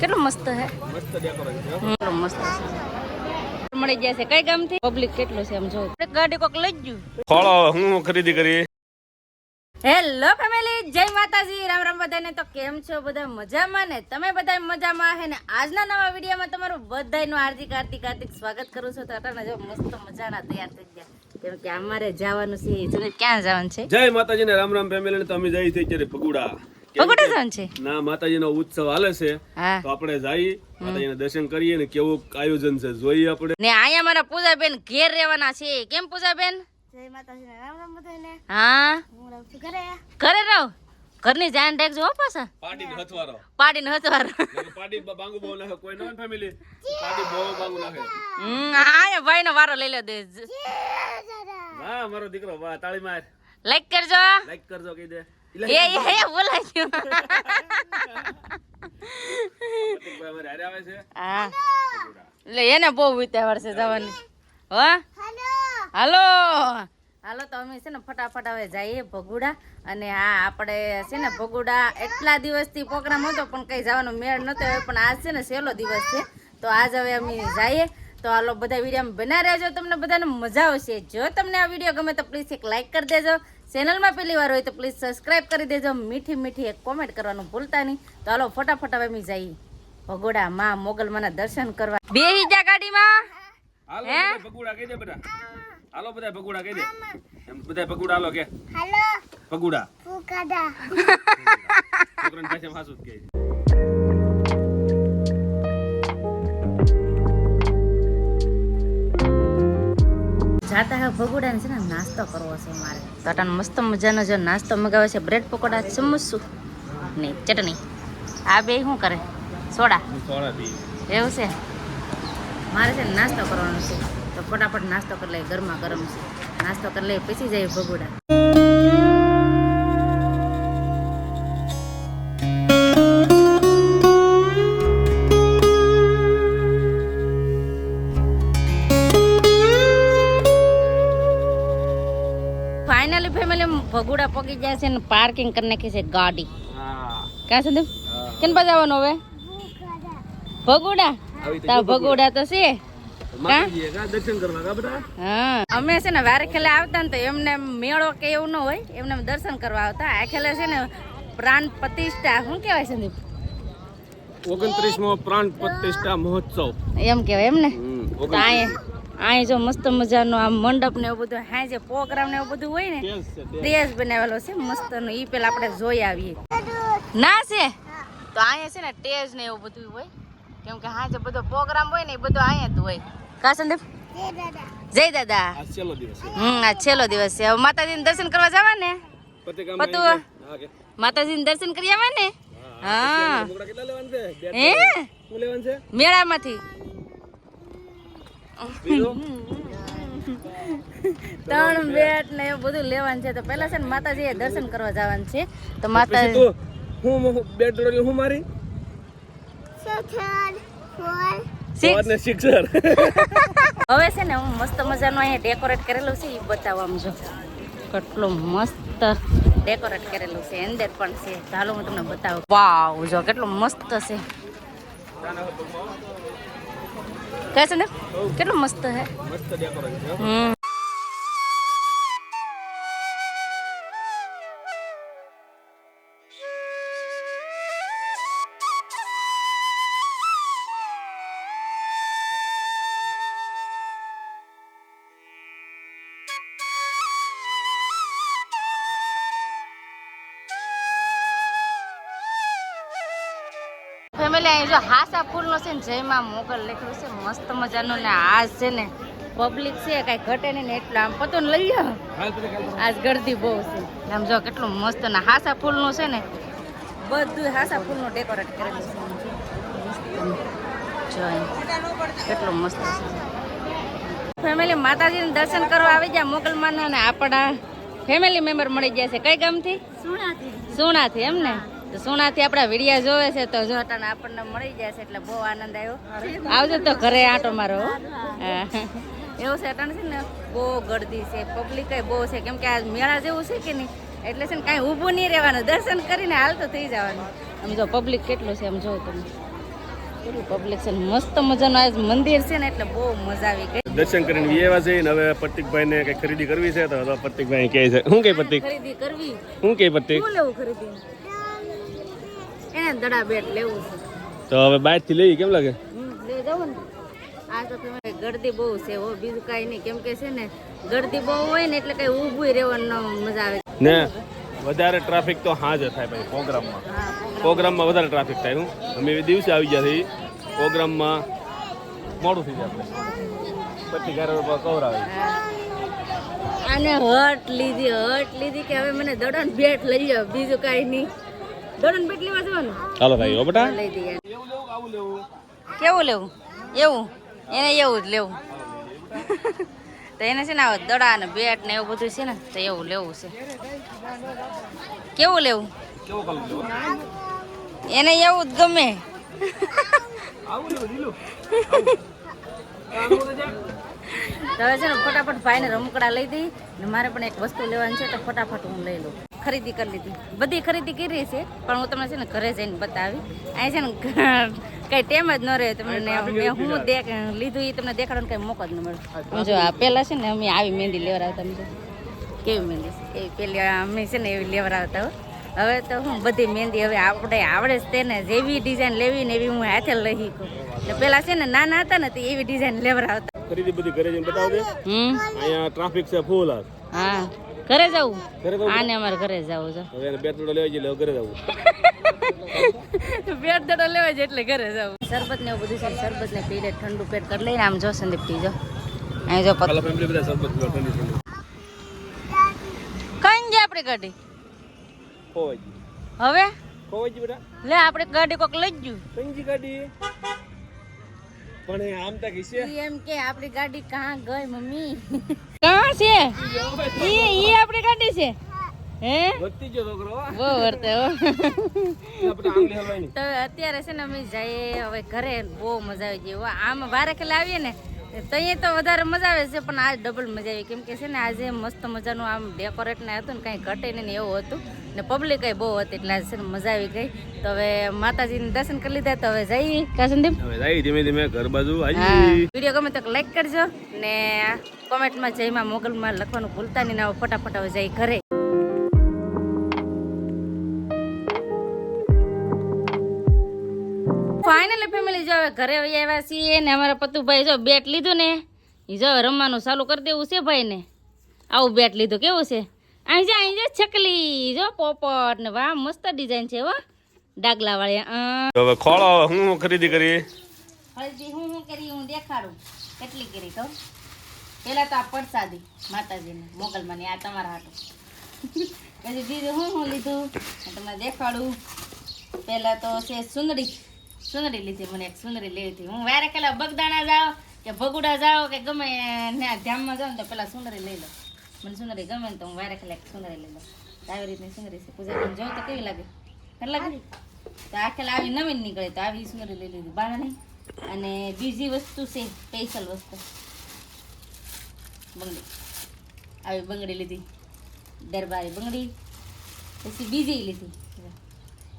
કેટલો મસ્ત હે. કેટલો મસ્ત મળી જશે કઈ ગામથી? પબ્લિક કેટલું છે એમ જો ગાડી કોક લઈ ગયું. ફળો હું ખરીદી કરી? હેલો ફેમિલી જય માતાજી. રામ રામ બધાને. તો કેમ છો બધા? મજામાં ને? તમે બધા મજામાં હે ને? આજના નવા વિડીયોમાં તમારું બધાનું હાર્દિક હાર્દિક હાર્દિક સ્વાગત કરું છું. તો અટાણે જો મસ્ત મજાના તૈયાર થઈ ગયા. કેમ કે અમારે જવાનું છે. ક્યાં જવાનું છે? જય માતાજી ને રામ રામ ફેમિલી ને તો અમે જઈએ છીએ પગુડા જવાનું છે. ના માતાજી નો ઉત્સવ હાલે છે. તો આપણે જઈએ માતાજીના દર્શન કરીએ ને કેવું આયોજન છે જોઈએ આપણે. ને અહીંયા મારા પૂજાબેન ઘેર રહેવાના છે. કેમ પૂજાબેન? જય માતાજી રામ રામ બધાને. હા. હું રહું છું ઘરે. ઘરે રહો. ઘરની જાન રાખજો હો પાછા. પાર્ટી હથવારો. પાડીને હથવારો. પાડી બાંગુ બહુ નાખે કોઈ નોન ફેમિલી. પાડી બહુ બાંગુ નાખે. હમ આયા ભાઈનો વારો લઈ લે દે. વાહ મારો દીકરો વાહ તાળી માર. લાઈક કરજો લાઈક કરજો કહી દે. એ એ હે બોલાય છે. હા. એટલે એને બહુ વિતાવર છે જવાની. હો? હાલો. હાલો. તો અમે છે ને ફટાફટ હવે જઈએ ભગુડા. અને આ આપણે છે ને ભગુડા એટલા દિવસથી પ્રોગ્રામ હતો પણ કંઈ જવાનો મેળ નતો આવ્યો. પણ આજ છે ને સહેલો દિવસ છે. તો આજ હવે અમે જઈએ. તો હાલો બધા વીડિયો બના રહેજો. તમને બધાને મજા આવશે. જો તમને આ વીડિયો ગમે તો પ્લીઝ એક લાઈક કરી દેજો. ચેનલમાં પહેલી વાર હોય તો પ્લીઝ સબસ્ક્રાઇબ કરી દેજો. મીઠી મીઠી એક કોમેન્ટ કરવાનું ભૂલતા નહીં. તો હાલો ફટાફટ હવે જઈએ. ભગોડા માં મોગલમાના દર્શન કરવા. બે જા ગાડીમાં. હાલો બધા પગુડા કહી દે બધા. હાલો બધા પગુડા કહી દે. એમ બધા પગુડા હાલો કે. હાલો. પગુડા ફુકાડા છોકરાની ભાષામાં હાસું જ કહે જાતા હે ભગોડાને છે ને નાસ્તો કરવો છે મારે. તો અટાણે મસ્ત મજાનો જો નાસ્તો મગાવે છે બ્રેડ પકોડા સમોસું. ને ચટણી આ બે શું કરે? સોડા. એવું છે? મારે છે ને નાસ્તો કરવાનો છે. તો ફટાફટ નાસ્તો કરી લઈએ ગરમા ગરમ છે. નાસ્તો કરી લઈએ પછી જઈએ ભગુડા. પગી જાય છે ને પાર્કિંગ કરી નાખી છે ગાડી. ક્યાં સુધી? કેન જવાનું હવે? ભગુડા? તા ભગુડા. તો છે. અમે છે ને વારે ખેલે આવતા ને તો એમને મેળો કે એવું ન હોય એમને દર્શન કરવા આવતા. આ ખેલે છે ને પ્રાણ પ્રતિષ્ઠા શું કહેવાય સંદીપ? ઓગણત્રીસમો પ્રાણ પ્રતિષ્ઠા મહોત્સવ. એમ કહેવાય એમ ને અહીંયા જો મસ્ત મજાનો આ મંડપ ને એવું બધું હા જે પ્રોગ્રામ ને એવું બધું હોય ને. સ્ટેજ બનાવેલો છે મસ્ત નો ઈ પેલા આપણે જોઈ આવીએ. ના છે? તો અહીંયા છે ને ટેજ ને એવું બધું હોય. કેમ કે હા જે બધો પ્રોગ્રામ હોય ને એ બધો અહીંયા જ હોય. કા સંદીપ? જય દાદા. હમ આ છેલ્લો દિવસ છે. હવે માતાજી દર્શન કરવા જવા ને પતું. માતાજીને દર્શન કરી આવવા ને હા. મેળામાંથી. ત્રણ બેટ ને એવું બધું લેવાનું છે. તો પેલા છે ને માતાજી દર્શન કરવા જવાનું છે. તો માતા હું બેટ બે હું મારી? હવે છે ને હું મસ્ત મજાનું અહીંયા ડેકોરેટ કરેલું છે એ બતાવવા જો. કેટલું મસ્ત ડેકોરેટ કરેલું છે અંદર પણ છે. ચાલો હું તમને બતાવું. વાવ જો કેટલું મસ્ત છે. કહે છે ને? मस्त મસ્ત છે મસ્ત ડેકોરેશન ફેમિલી અહીં જો હાસા ફૂલનો છે ને જયમાં મોગલ લખ્યું છે મસ્ત મજાનું ને આ છે ને પબ્લિક છે કાંઈ ઘટે નહીં ને એટલે. આમ પતો ને લઈ આજ ગરદી બહુ છે. આમ જો કેટલું મસ્ત ને હાસા ફૂલનું છે ને બધું હાસા ફૂલનું ડેકોરેટ કરેલું છે. જો કેટલું મસ્ત છે. ફેમિલી માતાજીને દર્શન કરવા આવી ગયા મોગલમાના ને આપણા. ફેમિલી મેમ્બર મળી ગયા છે. કઈ ગામથી? સુણાથી સુણાથી એમ ને? તો સુણાથી આપણા વિડિયા જોવે છે તો જો અટાણે આપણને મળી જાય છે એટલે બહુ આનંદ આવ્યો. આવજો તો ઘરે આંટો મારો એવું છે અટાણે છે ને બહુ ગળદી છે પબ્લિક બહુ છે. કેમ કે આ મેળા જેવું છે કે નહીં એટલે છે ને કાંઈ ઊભું નહીં રહેવાનું. દર્શન કરીને હાલ તો થઈ જવાનું. આમ જો પબ્લિક કેટલું છે આમ જો તમે. કેટલું પબ્લિક છે મસ્ત મજાનું આજ મંદિર છે ને એટલે બહુ મજા આવી ગઈ. દર્શન કરીને વી છે ને હવે પ્રતિકભાઈને કઈ ખરીદી કરવી છે તો પ્રતિકભાઈ કહે છે. શું કઈ પ્રતિક? ખરીદી કરવી. શું કઈ પ્રતિક? શું લેવું ખરીદી? એને દડા બેટ લેવું છે. તો હવે બાઇકથી લઈ કેમ લાગે? લઈ જાઓ ને. આ તો તમે ગળદી બહુ છે હો બીજું કાંઈ નહીં. કેમ કે છે ને ગળદી બહુ હોય ને એટલે કઈ ઊભું રહેવાનું મજા આવે. ને વધારે ટ્રાફિક તો હાજર થાય ભાઈ પ્રોગ્રામમાં. પ્રોગ્રામમાં વધારે ટ્રાફિક થાય હું. અમે દિવસે આવી ગયા છીએ. પ્રોગ્રામમાં મોડું થઈ જાય આપણે. પછી ઘરે કવર અને હટ લીધી હટ લીધી કે હવે મને દડો બેટ લઈ જાઓ બીજું કાંઈ નહીં. દડન બેટ લેવા જવાનું? ચાલો ભાઈ ઓ બેટા. લઈ દઈએ. કેવું લેવું? એવું. એને એવું જ લેવું. તો એને છે ને આવા દડા ને બેટ ને એવું બધું છે ને તો એવું લેવું છે. કેવું લેવું? એને એવું જ ગમે. આવું તો હવે છે ને ફટાફટ ભાઈને રમકડા લઈ દઈ ને મારે પણ એક વસ્તુ લેવાની છે તો ફટાફટ હું લઈ લઉં. ખરીદી કરી લીધી. બધી ખરીદી કરી છે પણ હું તમને છે ને ઘરે જઈને બતાવી. અહીં છે ને કઈ ટેમ જ ન રહે તમને મેં હું દેખ લીધું એ તમને દેખાડવાનું કઈ મોકો જ ન મળે જો આ પહેલાં છે ને અમે આવી મહેંદી લેવડાવતા આવતા જો. કેવી મહેંદી છે? એ પેલી અમે છે ને એવી લેવડાવતા હો. હવે તો હું બધી મહેંદી હવે આપણે આવડે જ તેને. જેવી ડિઝાઇન લેવી ને એવી હું હાથે લઈ શીખું. ને પેલા છે ને નાના હતા ને તો એવી ડિઝાઇન લેવડાવતા. ખરીદી બધી ઘરે જઈને બતાવજે. હમ. અહીંયા ટ્રાફિક છે ફૂલ હા. ઘરે જવું આને અમારે ઘરે જવું છે. હવે એને દડો લેવા જઈએ ઘરે જવું. પેટ દડો લેવા જઈએ એટલે ઘરે જવું. શરબત ને એવું બધું છે શરબત ને પી લે ઠંડુ પેટ કરી લઈને આમ જો સંદીપ પી જો. અહીં જો પત ફેમિલી બધા શરબત પીવા ઠંડી ઠંડી કઈ જાય આપણી ગાડી? ખોવાઈ હવે? ખોવાઈ બેટા. લે આપણે ગાડી કોક લઈ ગયું કઈ ગાડી? પણ આમ તક છે એમ કે આપણી ગાડી કાં ગઈ મમ્મી? છે? ઈ ઈ આપણી ગાડી છે? હે? વધતી ગયો છોકરો બહુ વર્તે હો. આપણે આંગળી તો અત્યારે છે ને અમે જઈએ હવે ઘરે બહુ મજા આવી ગઈ. આમ વારે ખેલા આવીએ ને તો અહીંયા તો વધારે મજા આવે છે પણ આજ ડબલ મજા આવી. કેમ કે છે ને આજે મસ્ત મજાનું આમ ડેકોરેટ ને હતું ને કાંઈ ઘટે નહીં ને એવું હતું. ને પબ્લિક બહુ હતી એટલે છે ને મજા આવી ગઈ. તો હવે માતાજીને દર્શન કરી લીધા તો હવે જઈએ કા સંદીપ? હવે ધીમે ધીમે ઘર બાજુ આવી વીડિયો ગમે તો લાઈક કરજો ને કોમેન્ટમાં જયમાં મોગલમાં લખવાનું ભૂલતા નહીં ને ફટાફટ હવે જઈ ઘરે. ફાઇનલી ફેમિલી જો હવે ઘરે વહી આવ્યા છીએ ને અમારા પતુભાઈ જો બેટ લીધું ને. એ જો રમવાનું ચાલુ કરી દેવું છે ભાઈ ને આવું બેટ લીધું કેવું છે? અહીં જા અહીં જા છકલી જો પોપટ ને વાહ મસ્ત ડિઝાઇન છે હો. ડાગલા વાળી હવે ખોળો હું હું ખરીદી કરી? હળદી હું હું કરી હું દેખાડું. કેટલી કરી તો? પેલા તો આ પરસાદી માતાજીને મોગલમાંની આ તમારા હાટું. પછી બીજું હું હું લીધું? તમને દેખાડું. પહેલાં તો છે સુંદરી. સુંદરી લીધી મને એક સુંદરી લેવી હતી. હું વારે પહેલાં બગદાણા જાઓ કે ભગુડા જાઓ કે ગમે ને ધ્યાનમાં જાઓ ને તો પહેલાં સુંદરી લઈ લો. મને સુંદરી ગમે ને તો હું વારે એક સુંદરી લઈ લો તો આવી રીતની સુંદરી છે. પૂજા કરીને જોઉં તો કેવી લાગે? કેવી લાગે? તો આ ખેલા આવી નવીન નીકળે તો આવી સુંદરી લઈ લીધી બાણા નહીં અને બીજી વસ્તુ છે સ્પેશિયલ વસ્તુ. બંગડી. આવી બંગડી લીધી. દરબારી બંગડી. પછી બીજી લીધી.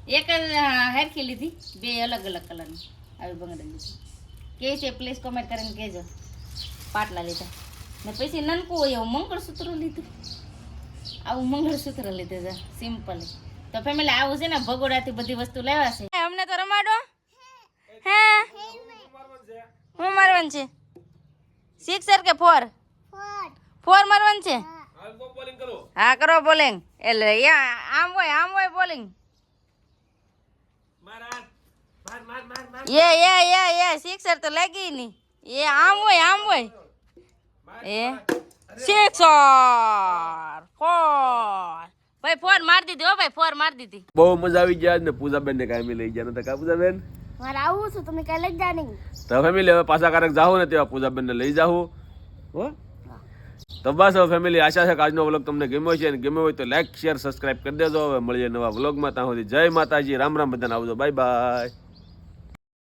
એક જ હેરખી લીધી. બે અલગ અલગ કલરની. આવી બંગડી લીધી. કે છે પ્લીઝ કોમેન્ટ કરીને કહેજો પાટલા લીધા. ને પછી નનકું હોય એવું મંગળસૂત્ર લીધું. આવું મંગળસૂત્ર લીધું છે સિમ્પલ તો ફેમિલી આવું છે ને ભગોડાથી બધી વસ્તુ લેવા છે. અમને તો રમાડો. હે? હું મારવાનું છે? સિક્સર કે ફોર ફોર મારવાનું છે? હા કરો બોલિંગ એટલે યા આમ હોય આમ હોય બોલિંગ મારા એ માર માર. માર યે યે યે યે સિક્સર તો લાગી નહીં એ આમ હોય આમ હોય. એ? સિક્સર ફોર ભાઈ ફોર માર દીધી હો ભાઈ ફોર માર દીધી. બહુ મજા આવી ગયા ને પૂજાબેન ને કાયમી લઈ ગયા નતા કા પૂજાબેન? મારે આવું છું તમે કઈ લઈ જા નહીં. તો ફેમિલી હવે પાછા કારક જાઓ ને તેવા પૂજાબેન ને લઈ જાઓ. હો? તો બસ હવે ફેમિલી આશા છે કે આજનો વ્લોગ તમને ગમ્યો છે અને ગમ્યો હોય તો લાઈક શેર સબસ્ક્રાઇબ કરી દેજો. હવે મળીએ નવા વ્લોગમાં. ત્યાં સુધી જય માતાજી રામ રામ બધાને આવજો. Bye bye.